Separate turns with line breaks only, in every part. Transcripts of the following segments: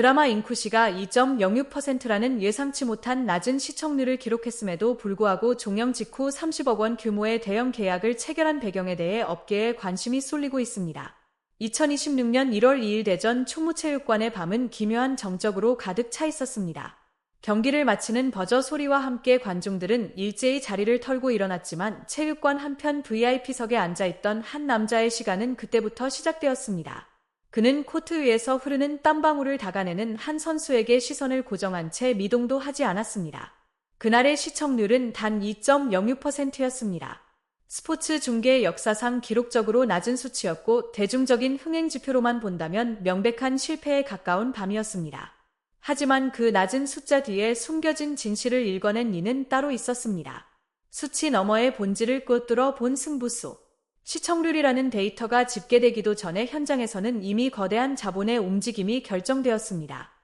드라마 잉쿠시가 2.06%라는 예상치 못한 낮은 시청률을 기록했음에도 불구하고 종영 직후 30억 원 규모의 대형 계약을 체결한 배경에 대해 업계에 관심이 쏠리고 있습니다. 2026년 1월 2일 대전 총무체육관의 밤은 기묘한 정적으로 가득 차 있었습니다. 경기를 마치는 버저 소리와 함께 관중들은 일제히 자리를 털고 일어났지만 체육관 한편 VIP석에 앉아있던 한 남자의 시간은 그때부터 시작되었습니다. 그는 코트 위에서 흐르는 땀방울을 닦아내는 한 선수에게 시선을 고정한 채 미동도 하지 않았습니다. 그날의 시청률은 단 2.06%였습니다. 스포츠 중계 역사상 기록적으로 낮은 수치였고 대중적인 흥행 지표로만 본다면 명백한 실패에 가까운 밤이었습니다. 하지만 그 낮은 숫자 뒤에 숨겨진 진실을 읽어낸 이는 따로 있었습니다. 수치 너머의 본질을 꿰뚫어 본 승부수. 시청률이라는 데이터가 집계되기도 전에 현장에서는 이미 거대한 자본의 움직임이 결정되었습니다.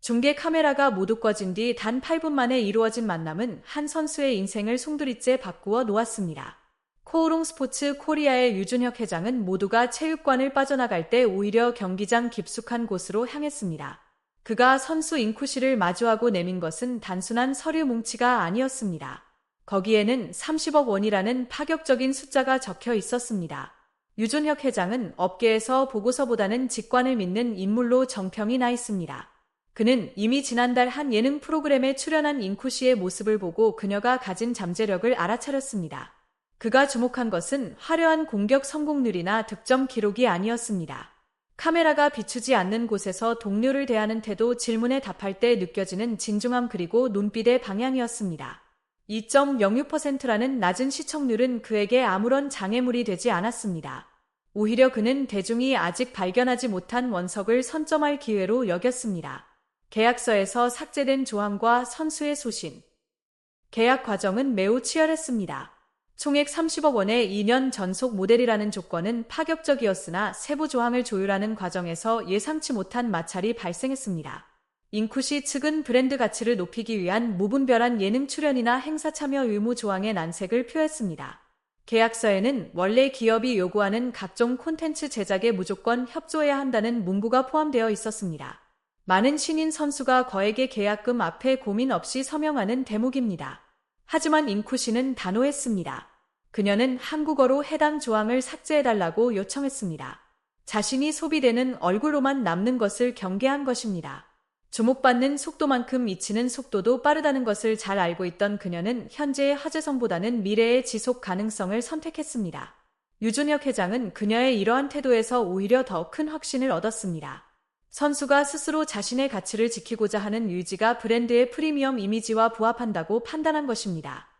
중계 카메라가 모두 꺼진 뒤 단 8분 만에 이루어진 만남은 한 선수의 인생을 송두리째 바꾸어 놓았습니다. 코오롱 스포츠 코리아의 유준혁 회장은 모두가 체육관을 빠져나갈 때 오히려 경기장 깊숙한 곳으로 향했습니다. 그가 선수 잉쿠시를 마주하고 내민 것은 단순한 서류 뭉치가 아니었습니다. 거기에는 30억 원이라는 파격적인 숫자가 적혀 있었습니다. 유준혁 회장은 업계에서 보고서보다는 직관을 믿는 인물로 정평이 나 있습니다. 그는 이미 지난달 한 예능 프로그램에 출연한 잉쿠시의 모습을 보고 그녀가 가진 잠재력을 알아차렸습니다. 그가 주목한 것은 화려한 공격 성공률이나 득점 기록이 아니었습니다. 카메라가 비추지 않는 곳에서 동료를 대하는 태도 질문에 답할 때 느껴지는 진중함 그리고 눈빛의 방향이었습니다. 2.06%라는 낮은 시청률은 그에게 아무런 장애물이 되지 않았습니다. 오히려 그는 대중이 아직 발견하지 못한 원석을 선점할 기회로 여겼습니다. 계약서에서 삭제된 조항과 선수의 소신. 계약 과정은 매우 치열했습니다. 총액 30억 원의 2년 전속 모델이라는 조건은 파격적이었으나 세부 조항을 조율하는 과정에서 예상치 못한 마찰이 발생했습니다. 잉쿠시 측은 브랜드 가치를 높이기 위한 무분별한 예능 출연이나 행사 참여 의무 조항의 난색을 표했습니다. 계약서에는 원래 기업이 요구하는 각종 콘텐츠 제작에 무조건 협조해야 한다는 문구가 포함되어 있었습니다. 많은 신인 선수가 거액의 계약금 앞에 고민 없이 서명하는 대목입니다. 하지만 잉쿠시는 단호했습니다. 그녀는 한국어로 해당 조항을 삭제해달라고 요청했습니다. 자신이 소비되는 얼굴로만 남는 것을 경계한 것입니다. 주목받는 속도만큼 미치는 속도도 빠르다는 것을 잘 알고 있던 그녀는 현재의 화제성보다는 미래의 지속 가능성을 선택했습니다. 유준혁 회장은 그녀의 이러한 태도에서 오히려 더 큰 확신을 얻었습니다. 선수가 스스로 자신의 가치를 지키고자 하는 유지가 브랜드의 프리미엄 이미지와 부합한다고 판단한 것입니다.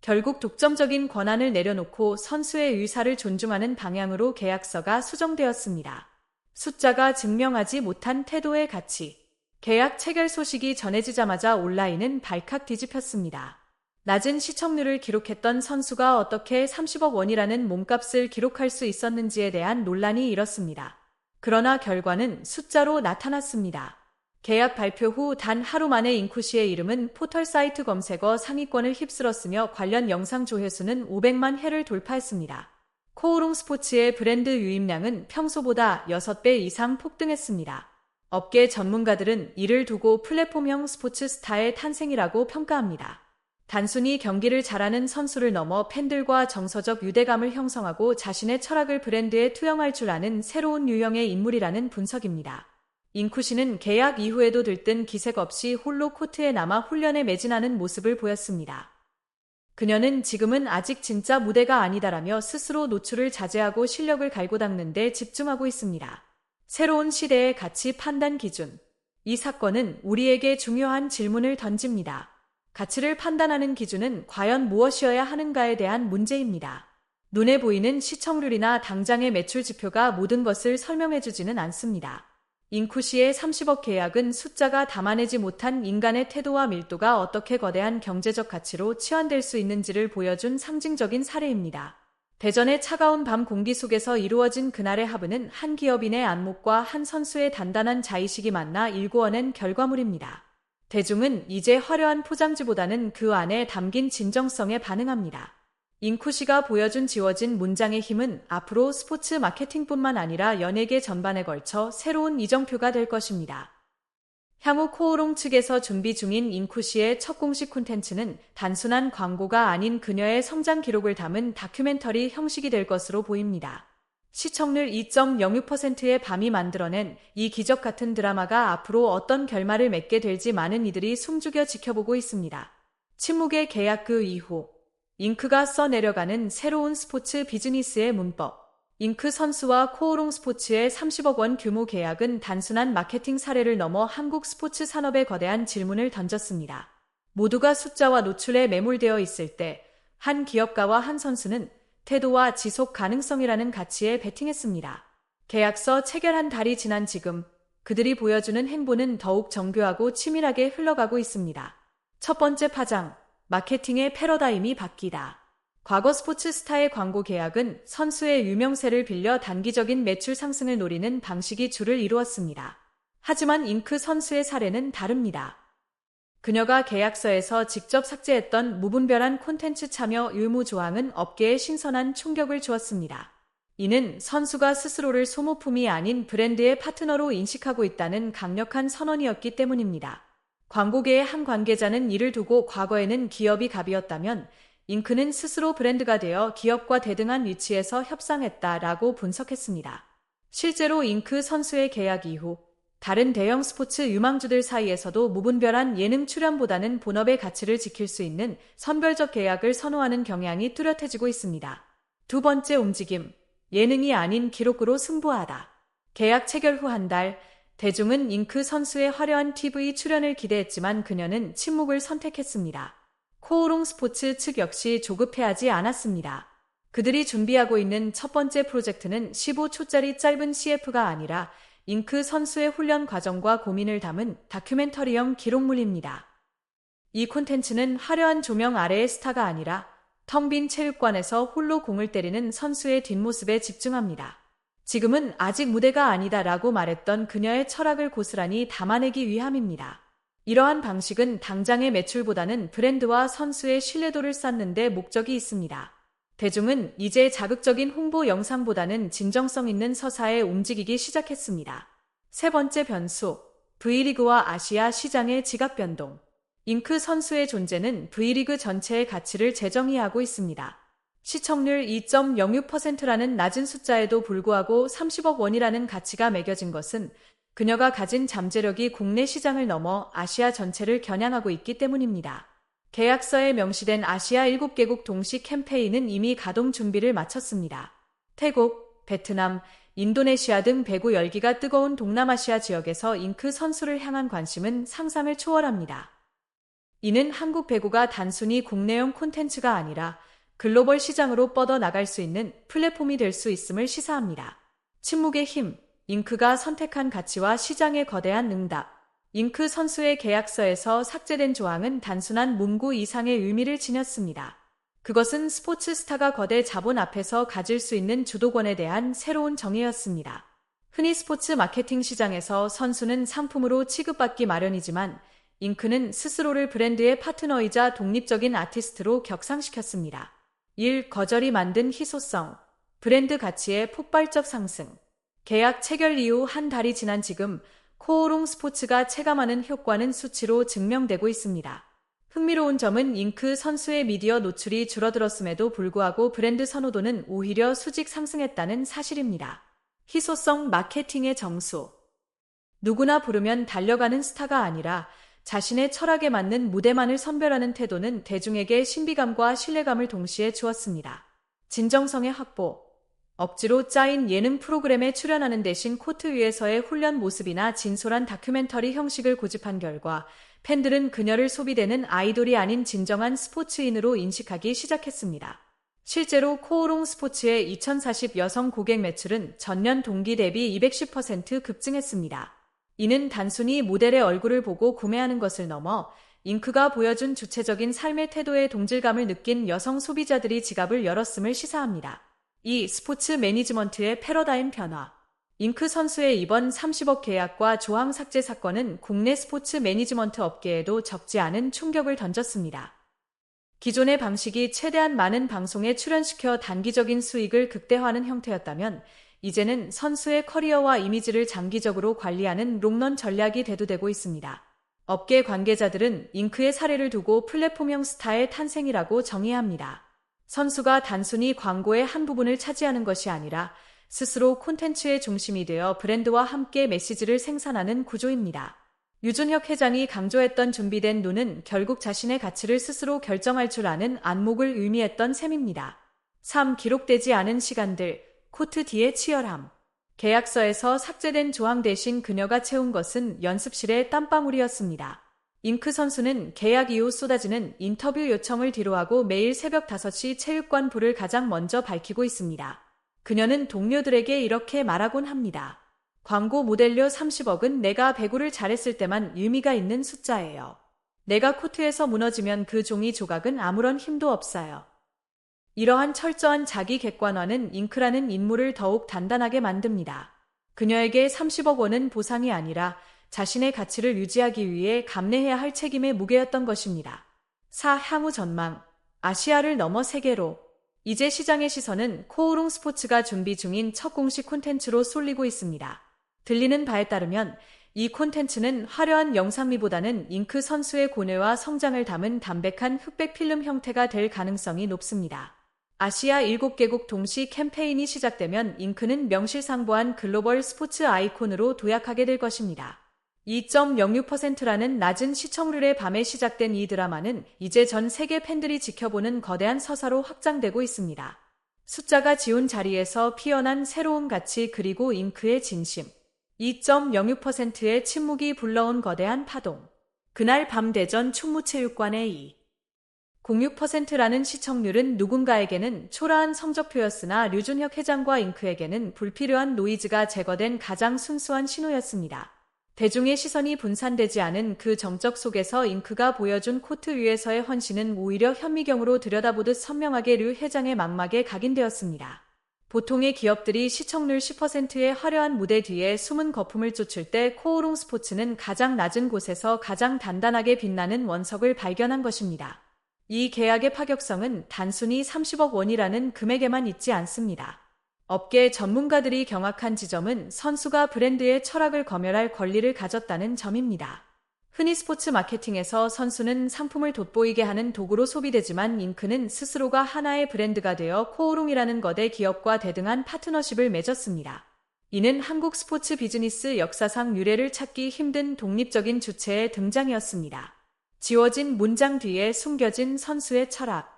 결국 독점적인 권한을 내려놓고 선수의 의사를 존중하는 방향으로 계약서가 수정되었습니다. 숫자가 증명하지 못한 태도의 가치. 계약 체결 소식이 전해지자마자 온라인은 발칵 뒤집혔습니다. 낮은 시청률을 기록했던 선수가 어떻게 30억 원이라는 몸값을 기록할 수 있었는지에 대한 논란이 일었습니다. 그러나 결과는 숫자로 나타났습니다. 계약 발표 후 단 하루 만에 잉쿠시의 이름은 포털 사이트 검색어 상위권을 휩쓸었으며 관련 영상 조회수는 500만 회를 돌파했습니다. 코오롱 스포츠의 브랜드 유입량은 평소보다 6배 이상 폭등했습니다. 업계 전문가들은 이를 두고 플랫폼형 스포츠 스타의 탄생이라고 평가합니다. 단순히 경기를 잘하는 선수를 넘어 팬들과 정서적 유대감을 형성하고 자신의 철학을 브랜드에 투영할 줄 아는 새로운 유형의 인물이라는 분석입니다. 잉쿠시는 계약 이후에도 들뜬 기색 없이 홀로 코트에 남아 훈련에 매진하는 모습을 보였습니다. 그녀는 지금은 아직 진짜 무대가 아니다라며 스스로 노출을 자제하고 실력을 갈고 닦는 데 집중하고 있습니다. 새로운 시대의 가치 판단 기준. 이 사건은 우리에게 중요한 질문을 던집니다. 가치를 판단하는 기준은 과연 무엇이어야 하는가에 대한 문제입니다. 눈에 보이는 시청률이나 당장의 매출 지표가 모든 것을 설명해주지는 않습니다. 잉쿠시의 30억 계약은 숫자가 담아내지 못한 인간의 태도와 밀도가 어떻게 거대한 경제적 가치로 치환될 수 있는지를 보여준 상징적인 사례입니다. 대전의 차가운 밤 공기 속에서 이루어진 그날의 하부는 한 기업인의 안목과 한 선수의 단단한 자의식이 만나 일구어낸 결과물입니다. 대중은 이제 화려한 포장지보다는 그 안에 담긴 진정성에 반응합니다. 잉쿠시가 보여준 지워진 문장의 힘은 앞으로 스포츠 마케팅뿐만 아니라 연예계 전반에 걸쳐 새로운 이정표가 될 것입니다. 향후 코오롱 측에서 준비 중인 잉쿠 씨의 첫 공식 콘텐츠는 단순한 광고가 아닌 그녀의 성장 기록을 담은 다큐멘터리 형식이 될 것으로 보입니다. 시청률 2.06%의 밤이 만들어낸 이 기적 같은 드라마가 앞으로 어떤 결말을 맺게 될지 많은 이들이 숨죽여 지켜보고 있습니다. 침묵의 계약 그 이후 잉크가 써내려가는 새로운 스포츠 비즈니스의 문법 잉크 선수와 코오롱 스포츠의 30억 원 규모 계약은 단순한 마케팅 사례를 넘어 한국 스포츠 산업에 거대한 질문을 던졌습니다. 모두가 숫자와 노출에 매몰되어 있을 때 한 기업가와 한 선수는 태도와 지속 가능성이라는 가치에 베팅했습니다. 계약서 체결한 달이 지난 지금 그들이 보여주는 행보는 더욱 정교하고 치밀하게 흘러가고 있습니다. 첫 번째 파장, 마케팅의 패러다임이 바뀌다. 과거 스포츠 스타의 광고 계약은 선수의 유명세를 빌려 단기적인 매출 상승을 노리는 방식이 주를 이루었습니다. 하지만 잉크 선수의 사례는 다릅니다. 그녀가 계약서에서 직접 삭제했던 무분별한 콘텐츠 참여 의무 조항은 업계에 신선한 충격을 주었습니다. 이는 선수가 스스로를 소모품이 아닌 브랜드의 파트너로 인식하고 있다는 강력한 선언이었기 때문입니다. 광고계의 한 관계자는 이를 두고 과거에는 기업이 갑이었다면 잉크는 스스로 브랜드가 되어 기업과 대등한 위치에서 협상했다라고 분석했습니다. 실제로 잉크 선수의 계약 이후 다른 대형 스포츠 유망주들 사이에서도 무분별한 예능 출연보다는 본업의 가치를 지킬 수 있는 선별적 계약을 선호하는 경향이 뚜렷해지고 있습니다. 두 번째 움직임, 예능이 아닌 기록으로 승부하다. 계약 체결 후 한 달, 대중은 잉크 선수의 화려한 TV 출연을 기대했지만 그녀는 침묵을 선택했습니다. 코오롱 스포츠 측 역시 조급해하지 않았습니다. 그들이 준비하고 있는 첫 번째 프로젝트는 15초짜리 짧은 CF가 아니라 잉크 선수의 훈련 과정과 고민을 담은 다큐멘터리형 기록물입니다. 이 콘텐츠는 화려한 조명 아래의 스타가 아니라 텅 빈 체육관에서 홀로 공을 때리는 선수의 뒷모습에 집중합니다. 지금은 아직 무대가 아니다 라고 말했던 그녀의 철학을 고스란히 담아내기 위함입니다. 이러한 방식은 당장의 매출보다는 브랜드와 선수의 신뢰도를 쌓는 데 목적이 있습니다. 대중은 이제 자극적인 홍보 영상보다는 진정성 있는 서사에 움직이기 시작했습니다. 세 번째 변수, V리그와 아시아 시장의 지각 변동. 잉크 선수의 존재는 V리그 전체의 가치를 재정의하고 있습니다. 시청률 2.06%라는 낮은 숫자에도 불구하고 30억 원이라는 가치가 매겨진 것은 그녀가 가진 잠재력이 국내 시장을 넘어 아시아 전체를 겨냥하고 있기 때문입니다. 계약서에 명시된 아시아 7개국 동시 캠페인은 이미 가동 준비를 마쳤습니다. 태국, 베트남, 인도네시아 등 배구 열기가 뜨거운 동남아시아 지역에서 잉크 선수를 향한 관심은 상상을 초월합니다. 이는 한국 배구가 단순히 국내용 콘텐츠가 아니라 글로벌 시장으로 뻗어나갈 수 있는 플랫폼이 될 수 있음을 시사합니다. 침묵의 힘, 잉크가 선택한 가치와 시장의 거대한 응답. 잉크 선수의 계약서에서 삭제된 조항은 단순한 문구 이상의 의미를 지녔습니다. 그것은 스포츠 스타가 거대 자본 앞에서 가질 수 있는 주도권에 대한 새로운 정의였습니다. 흔히 스포츠 마케팅 시장에서 선수는 상품으로 취급받기 마련이지만 잉크는 스스로를 브랜드의 파트너이자 독립적인 아티스트로 격상시켰습니다. 1. 거절이 만든 희소성, 브랜드 가치의 폭발적 상승. 계약 체결 이후 한 달이 지난 지금 코오롱 스포츠가 체감하는 효과는 수치로 증명되고 있습니다. 흥미로운 점은 잉크 선수의 미디어 노출이 줄어들었음에도 불구하고 브랜드 선호도는 오히려 수직 상승했다는 사실입니다. 희소성 마케팅의 정수. 누구나 부르면 달려가는 스타가 아니라 자신의 철학에 맞는 무대만을 선별하는 태도는 대중에게 신비감과 신뢰감을 동시에 주었습니다. 진정성의 확보. 억지로 짜인 예능 프로그램에 출연하는 대신 코트 위에서의 훈련 모습이나 진솔한 다큐멘터리 형식을 고집한 결과 팬들은 그녀를 소비되는 아이돌이 아닌 진정한 스포츠인으로 인식하기 시작했습니다. 실제로 코오롱 스포츠의 2040 여성 고객 매출은 전년 동기 대비 210% 급증했습니다. 이는 단순히 모델의 얼굴을 보고 구매하는 것을 넘어 잉크가 보여준 주체적인 삶의 태도에 동질감을 느낀 여성 소비자들이 지갑을 열었음을 시사합니다. 이 스포츠 매니지먼트의 패러다임 변화. 잉크 선수의 이번 30억 계약과 조항 삭제 사건은 국내 스포츠 매니지먼트 업계에도 적지 않은 충격을 던졌습니다. 기존의 방식이 최대한 많은 방송에 출연시켜 단기적인 수익을 극대화하는 형태였다면 이제는 선수의 커리어와 이미지를 장기적으로 관리하는 롱런 전략이 대두되고 있습니다. 업계 관계자들은 잉크의 사례를 두고 플랫폼형 스타의 탄생이라고 정의합니다. 선수가 단순히 광고의 한 부분을 차지하는 것이 아니라 스스로 콘텐츠의 중심이 되어 브랜드와 함께 메시지를 생산하는 구조입니다. 유준혁 회장이 강조했던 준비된 눈은 결국 자신의 가치를 스스로 결정할 줄 아는 안목을 의미했던 셈입니다. 3. 기록되지 않은 시간들, 코트 뒤의 치열함. 계약서에서 삭제된 조항 대신 그녀가 채운 것은 연습실의 땀방울이었습니다. 잉크 선수는 계약 이후 쏟아지는 인터뷰 요청을 뒤로하고 매일 새벽 5시 체육관 불을 가장 먼저 밝히고 있습니다. 그녀는 동료들에게 이렇게 말하곤 합니다. 광고 모델료 30억은 내가 배구를 잘했을 때만 의미가 있는 숫자예요. 내가 코트에서 무너지면 그 종이 조각은 아무런 힘도 없어요. 이러한 철저한 자기 객관화는 잉크라는 인물을 더욱 단단하게 만듭니다. 그녀에게 30억 원은 보상이 아니라 자신의 가치를 유지하기 위해 감내해야 할 책임의 무게였던 것입니다. 4. 향후 전망. 아시아를 넘어 세계로. 이제 시장의 시선은 코오롱 스포츠가 준비 중인 첫 공식 콘텐츠로 쏠리고 있습니다. 들리는 바에 따르면 이 콘텐츠는 화려한 영상미보다는 잉크 선수의 고뇌와 성장을 담은 담백한 흑백 필름 형태가 될 가능성이 높습니다. 아시아 7개국 동시 캠페인이 시작되면 잉크는 명실상부한 글로벌 스포츠 아이콘으로 도약하게 될 것입니다. 2.06%라는 낮은 시청률의 밤에 시작된 이 드라마는 이제 전 세계 팬들이 지켜보는 거대한 서사로 확장되고 있습니다. 숫자가 지운 자리에서 피어난 새로운 가치 그리고 잉크의 진심. 2.06%의 침묵이 불러온 거대한 파동. 그날 밤 대전 충무체육관의 2. 06%라는 시청률은 누군가에게는 초라한 성적표였으나 류준혁 회장과 잉크에게는 불필요한 노이즈가 제거된 가장 순수한 신호였습니다. 대중의 시선이 분산되지 않은 그 정적 속에서 잉크가 보여준 코트 위에서의 헌신은 오히려 현미경으로 들여다보듯 선명하게 류 회장의 망막에 각인되었습니다. 보통의 기업들이 시청률 10%의 화려한 무대 뒤에 숨은 거품을 쫓을 때 코오롱 스포츠는 가장 낮은 곳에서 가장 단단하게 빛나는 원석을 발견한 것입니다. 이 계약의 파격성은 단순히 30억 원이라는 금액에만 있지 않습니다. 업계 전문가들이 경악한 지점은 선수가 브랜드의 철학을 검열할 권리를 가졌다는 점입니다. 흔히 스포츠 마케팅에서 선수는 상품을 돋보이게 하는 도구로 소비되지만 잉크는 스스로가 하나의 브랜드가 되어 코오롱이라는 거대 기업과 대등한 파트너십을 맺었습니다. 이는 한국 스포츠 비즈니스 역사상 유례를 찾기 힘든 독립적인 주체의 등장이었습니다. 지워진 문장 뒤에 숨겨진 선수의 철학.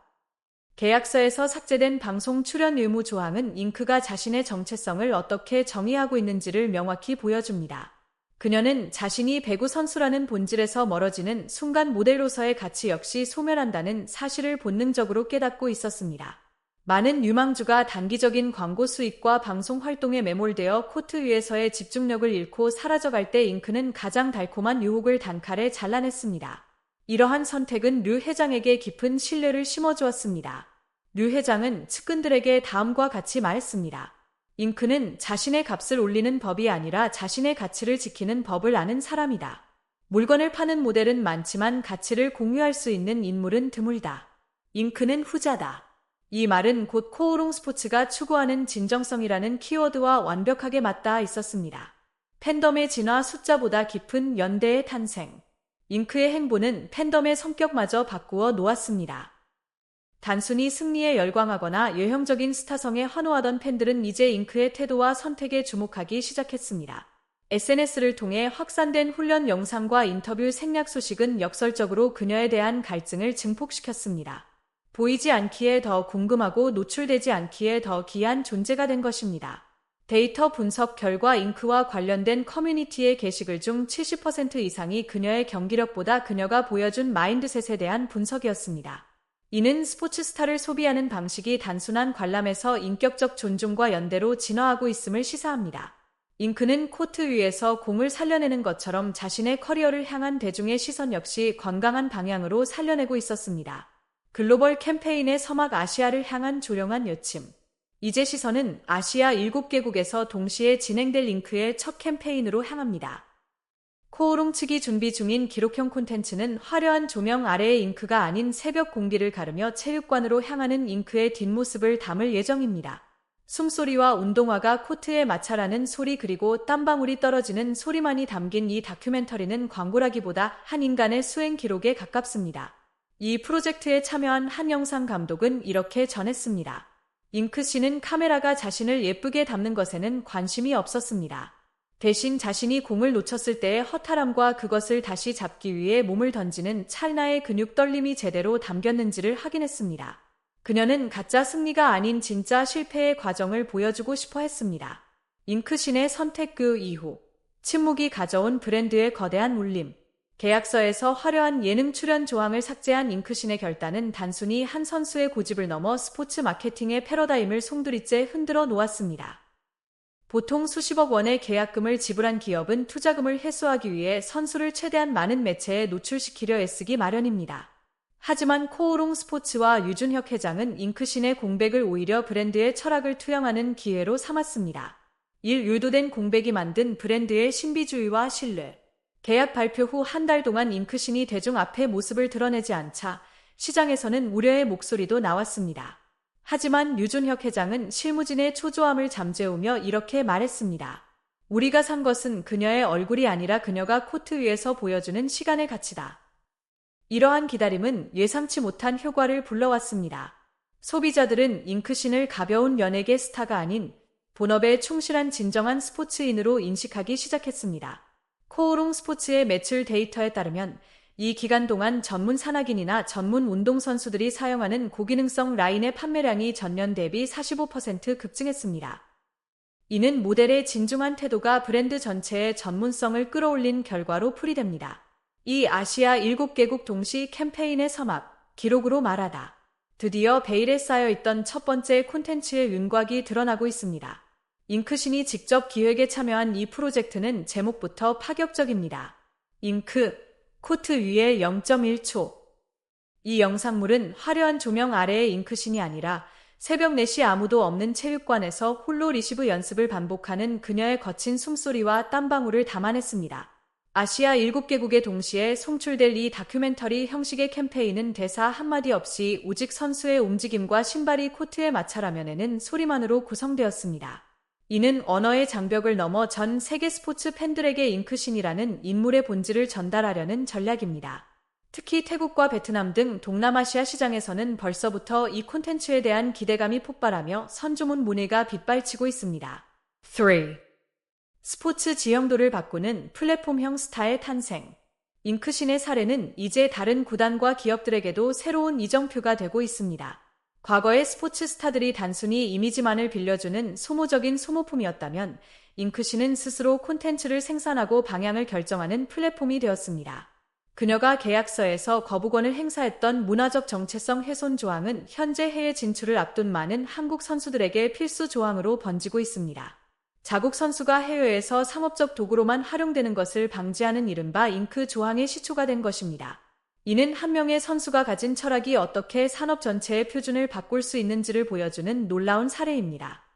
계약서에서 삭제된 방송 출연 의무 조항은 잉크가 자신의 정체성을 어떻게 정의하고 있는지를 명확히 보여줍니다. 그녀는 자신이 배구 선수라는 본질에서 멀어지는 순간 모델로서의 가치 역시 소멸한다는 사실을 본능적으로 깨닫고 있었습니다. 많은 유망주가 단기적인 광고 수익과 방송 활동에 매몰되어 코트 위에서의 집중력을 잃고 사라져갈 때 잉크는 가장 달콤한 유혹을 단칼에 잘라냈습니다. 이러한 선택은 류 회장에게 깊은 신뢰를 심어주었습니다. 류 회장은 측근들에게 다음과 같이 말했습니다. 잉크는 자신의 값을 올리는 법이 아니라 자신의 가치를 지키는 법을 아는 사람이다. 물건을 파는 모델은 많지만 가치를 공유할 수 있는 인물은 드물다. 잉크는 후자다. 이 말은 곧 코오롱 스포츠가 추구하는 진정성이라는 키워드와 완벽하게 맞닿아 있었습니다. 팬덤의 진화 숫자보다 깊은 연대의 탄생. 잉크의 행보는 팬덤의 성격마저 바꾸어 놓았습니다. 단순히 승리에 열광하거나 예형적인 스타성에 환호하던 팬들은 이제 잉크의 태도와 선택에 주목하기 시작했습니다. SNS를 통해 확산된 훈련 영상과 인터뷰 생략 소식은 역설적으로 그녀에 대한 갈증을 증폭시켰습니다. 보이지 않기에 더 궁금하고 노출되지 않기에 더 귀한 존재가 된 것입니다. 데이터 분석 결과 잉크와 관련된 커뮤니티의 게시글 중 70% 이상이 그녀의 경기력보다 그녀가 보여준 마인드셋에 대한 분석이었습니다. 이는 스포츠 스타를 소비하는 방식이 단순한 관람에서 인격적 존중과 연대로 진화하고 있음을 시사합니다. 잉크는 코트 위에서 공을 살려내는 것처럼 자신의 커리어를 향한 대중의 시선 역시 건강한 방향으로 살려내고 있었습니다. 글로벌 캠페인의 서막 아시아를 향한 조령한 요침. 이제 시선은 아시아 7개국에서 동시에 진행될 링크의 첫 캠페인으로 향합니다. 코오롱 측이 준비 중인 기록형 콘텐츠는 화려한 조명 아래의 잉크가 아닌 새벽 공기를 가르며 체육관으로 향하는 잉크의 뒷모습을 담을 예정입니다. 숨소리와 운동화가 코트에 마찰하는 소리 그리고 땀방울이 떨어지는 소리만이 담긴 이 다큐멘터리는 광고라기보다 한 인간의 수행 기록에 가깝습니다. 이 프로젝트에 참여한 한 영상 감독은 이렇게 전했습니다. 잉크 씨는 카메라가 자신을 예쁘게 담는 것에는 관심이 없었습니다. 대신 자신이 공을 놓쳤을 때의 허탈함과 그것을 다시 잡기 위해 몸을 던지는 찰나의 근육 떨림이 제대로 담겼는지를 확인했습니다. 그녀는 가짜 승리가 아닌 진짜 실패의 과정을 보여주고 싶어 했습니다. 잉크신의 선택 그 이후 침묵이 가져온 브랜드의 거대한 울림. 계약서에서 화려한 예능 출연 조항을 삭제한 잉크신의 결단은 단순히 한 선수의 고집을 넘어 스포츠 마케팅의 패러다임을 송두리째 흔들어 놓았습니다. 보통 수십억 원의 계약금을 지불한 기업은 투자금을 회수하기 위해 선수를 최대한 많은 매체에 노출시키려 애쓰기 마련입니다. 하지만 코오롱 스포츠와 유준혁 회장은 잉크신의 공백을 오히려 브랜드의 철학을 투영하는 기회로 삼았습니다. 일 유도된 공백이 만든 브랜드의 신비주의와 신뢰. 계약 발표 후 한 달 동안 잉크신이 대중 앞에 모습을 드러내지 않자 시장에서는 우려의 목소리도 나왔습니다. 하지만 유준혁 회장은 실무진의 초조함을 잠재우며 이렇게 말했습니다. 우리가 산 것은 그녀의 얼굴이 아니라 그녀가 코트 위에서 보여주는 시간의 가치다. 이러한 기다림은 예상치 못한 효과를 불러왔습니다. 소비자들은 잉크신을 가벼운 연예계 스타가 아닌 본업에 충실한 진정한 스포츠인으로 인식하기 시작했습니다. 코오롱 스포츠의 매출 데이터에 따르면 이 기간 동안 전문 산악인이나 전문 운동선수들이 사용하는 고기능성 라인의 판매량이 전년 대비 45% 급증했습니다. 이는 모델의 진중한 태도가 브랜드 전체의 전문성을 끌어올린 결과로 풀이됩니다. 이 아시아 7개국 동시 캠페인의 서막, 기록으로 말하다. 드디어 베일에 쌓여있던 첫 번째 콘텐츠의 윤곽이 드러나고 있습니다. 잉크신이 직접 기획에 참여한 이 프로젝트는 제목부터 파격적입니다. 잉크, 코트 위에 0.1초. 이 영상물은 화려한 조명 아래의 잉크신이 아니라 새벽 4시 아무도 없는 체육관에서 홀로 리시브 연습을 반복하는 그녀의 거친 숨소리와 땀방울을 담아냈습니다. 아시아 7개국에 동시에 송출될 이 다큐멘터리 형식의 캠페인은 대사 한마디 없이 오직 선수의 움직임과 신발이 코트에 마찰하면에는 소리만으로 구성되었습니다. 이는 언어의 장벽을 넘어 전 세계 스포츠 팬들에게 잉크신이라는 인물의 본질을 전달하려는 전략입니다. 특히 태국과 베트남 등 동남아시아 시장에서는 벌써부터 이 콘텐츠에 대한 기대감이 폭발하며 선주문 문의가 빗발치고 있습니다. 3. 스포츠 지형도를 바꾸는 플랫폼형 스타의 탄생. 잉크신의 사례는 이제 다른 구단과 기업들에게도 새로운 이정표가 되고 있습니다. 과거의 스포츠 스타들이 단순히 이미지만을 빌려주는 소모적인 소모품이었다면 잉크씨는 스스로 콘텐츠를 생산하고 방향을 결정하는 플랫폼이 되었습니다. 그녀가 계약서에서 거부권을 행사했던 문화적 정체성 훼손 조항은 현재 해외 진출을 앞둔 많은 한국 선수들에게 필수 조항으로 번지고 있습니다. 자국 선수가 해외에서 상업적 도구로만 활용되는 것을 방지하는 이른바 잉크 조항의 시초가 된 것입니다. 이는 한 명의 선수가 가진 철학이 어떻게 산업 전체의 표준을 바꿀 수 있는지를 보여주는 놀라운 사례입니다.